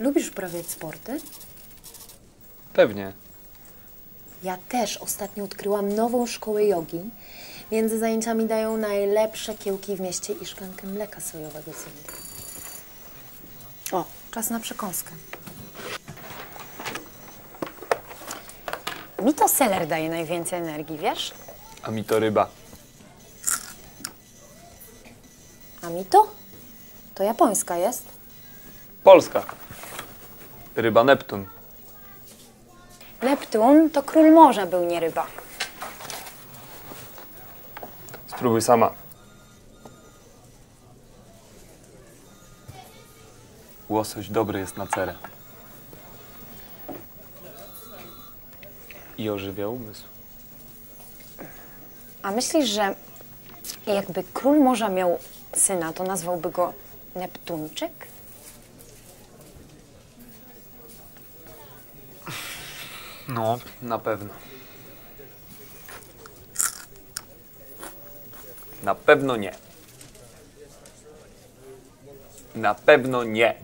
Lubisz uprawiać sporty? Pewnie. Ja też ostatnio odkryłam nową szkołę jogi. Między zajęciami dają najlepsze kiełki w mieście i szklankę mleka sojowego z Indii. O, czas na przekąskę. Mi to seler daje najwięcej energii, wiesz? A mi to ryba. A mi to? To japońska jest. Polska. Ryba Neptun. Neptun to król morza był, nie ryba. Spróbuj sama. Łosoś dobry jest na cerę. I ożywia umysł. A myślisz, że jakby król morza miał syna, to nazwałby go Neptunczyk? No, na pewno. Na pewno nie. Na pewno nie.